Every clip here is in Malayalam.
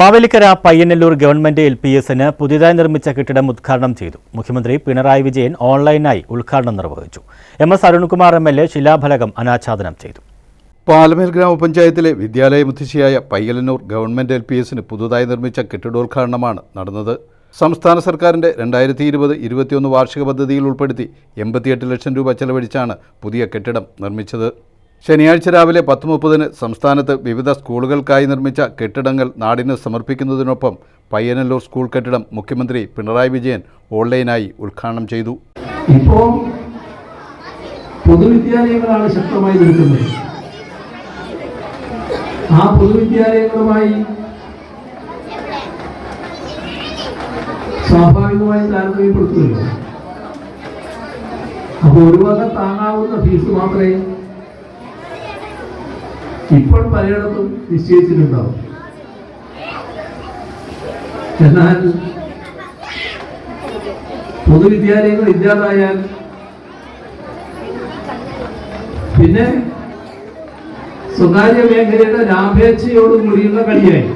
Mavelikara Payyanallur government L P എസിന് പുതിയതായി നിർമ്മിച്ച കെട്ടിടം ഉദ്ഘാടനം ചെയ്തു. മുഖ്യമന്ത്രി പിണറായി വിജയൻ ഓൺലൈനായി ഉദ്ഘാടനം നിർവഹിച്ചു. M S Arunkumar M L A ശിലാഫലകം അനാച്ഛാദനം ചെയ്തു. പാലമേൽ ഗ്രാമപഞ്ചായത്തിലെ വിദ്യാലയ മുത്തശ്ശിയായ പയ്യലന്നൂർ ഗവൺമെന്റ് എൽ പി എസിന് പുതുതായി നിർമ്മിച്ച കെട്ടിടോദ്ഘാടനമാണ് നടന്നത്. സംസ്ഥാന സർക്കാരിന്റെ രണ്ടായിരത്തി ഇരുപത് ഇരുപത്തിയൊന്ന് വാർഷിക പദ്ധതിയിൽ ഉൾപ്പെടുത്തി എൺപത്തിയെട്ട് ലക്ഷം രൂപ ചെലവഴിച്ചാണ് പുതിയ കെട്ടിടം നിർമ്മിച്ചത്. ശനിയാഴ്ച രാവിലെ പത്ത് മുപ്പതിന് സംസ്ഥാനത്ത് വിവിധ സ്കൂളുകൾക്കായി നിർമ്മിച്ച കെട്ടിടങ്ങൾ നാടിന് സമർപ്പിക്കുന്നതിനൊപ്പം പയ്യനല്ലൂർ സ്കൂൾ കെട്ടിടം മുഖ്യമന്ത്രി പിണറായി വിജയൻ ഓൺലൈനായി ഉദ്ഘാടനം ചെയ്തു. ഇപ്പോൾ പൊതുവിദ്യാലയങ്ങളാണ് ശക്തമായി നിൽക്കുന്നത്. ആ പൊതുവിദ്യാലയങ്ങളുമായി സ്വാഭാവികമായി താരതമ്യപ്പെടുത്തുമല്ലോ അപ്പോൾ ഒരു വക താങ്ങാവുന്ന ഫീസ് മാത്രമേ ഇപ്പോൾ പലയിടത്തും നിശ്ചയിച്ചിട്ടുണ്ടാവും. എന്നാൽ പൊതുവിദ്യാലയങ്ങൾ ഇല്ലാതായാൽ പിന്നെ സ്വകാര്യ മേഖലയുടെ ലാഭേച്ഛയോടുകൂടിയുള്ള കളിയായി.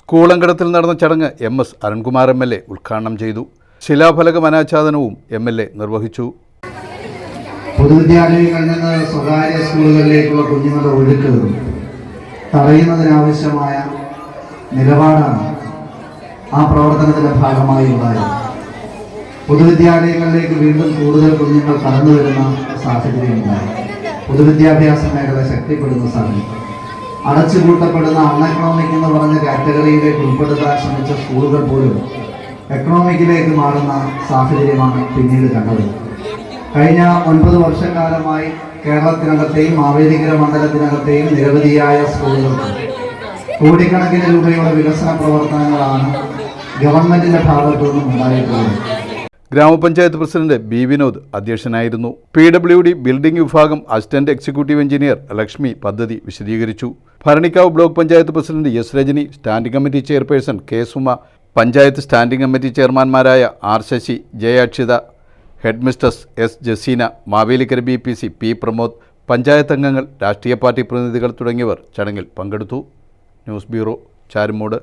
സ്കൂൾ അങ്കണത്തിൽ നടന്ന ചടങ്ങ് M S Arunkumar M L A ഉദ്ഘാടനം ചെയ്തു. ശിലാഫലകം അനാച്ഛാദനവും എം എൽ എ നിർവഹിച്ചു. പൊതുവിദ്യാലയങ്ങളിൽ നിന്ന് സ്വകാര്യ സ്കൂളുകളിലേക്കുള്ള കുഞ്ഞുങ്ങളുടെ ഒഴുക്ക് തടയുന്നതിനാവശ്യമായ നിലപാടാണ് ആ പ്രവർത്തനത്തിന്റെ ഭാഗമായി ഉണ്ടായത്. പൊതുവിദ്യാലയങ്ങളിലേക്ക് വീണ്ടും കൂടുതൽ കുഞ്ഞുങ്ങൾ കടന്നു വരുന്ന സാഹചര്യം ഉണ്ടായി പൊതുവിദ്യാഭ്യാസ മേഖല ശക്തിപ്പെടുന്ന സാഹചര്യം. അടച്ചുപൂട്ടപ്പെടുന്ന അൺ എക്കണോമിക് എന്ന് പറഞ്ഞ കാറ്റഗറിയിലേക്ക് ഉൾപ്പെടുത്താൻ ശ്രമിച്ച സ്കൂളുകൾ പോലും എക്കണോമിക്കിലേക്ക് മാറുന്ന സാഹചര്യമാണ് പിന്നീട് കണ്ടത്. കഴിഞ്ഞ ഒൻപത് വർഷക്കാലമായി കേരളത്തിനകത്തെയും മാവേലിക്കര മണ്ഡലത്തിനകത്തെയും നിരവധിയായ സ്കൂളുകളുണ്ട്. കോടിക്കണക്കിന് രൂപയുടെ വികസന പ്രവർത്തനങ്ങളാണ് ഗവൺമെന്റിന്റെ ഭാഗത്തു നിന്നും ഉണ്ടായിട്ടുള്ളത്. ഗ്രാമപഞ്ചായത്ത് പ്രസിഡന്റ് ബി വിനോദ് അധ്യക്ഷനായിരുന്നു. പി ഡബ്ല്യു ഡി ബിൽഡിംഗ് വിഭാഗം അസിസ്റ്റന്റ് എക്സിക്യൂട്ടീവ് എഞ്ചിനീയർ ലക്ഷ്മി പദ്ധതി വിശദീകരിച്ചു. Bharanikkavu block panchayat president S Rajani standing committee chairperson K Suma panchayat standing committee ചെയർമാൻമാരായ R Sasi Jaya Akshitha head mistress S Jaseena Mavelikara B P C P Pramod panchayat അംഗങ്ങൾ രാഷ്ട്രീയ പാർട്ടി പ്രതിനിധികൾ തുടങ്ങിയവർ ചടങ്ങിൽ പങ്കെടുത്തു. News bureau Charummood.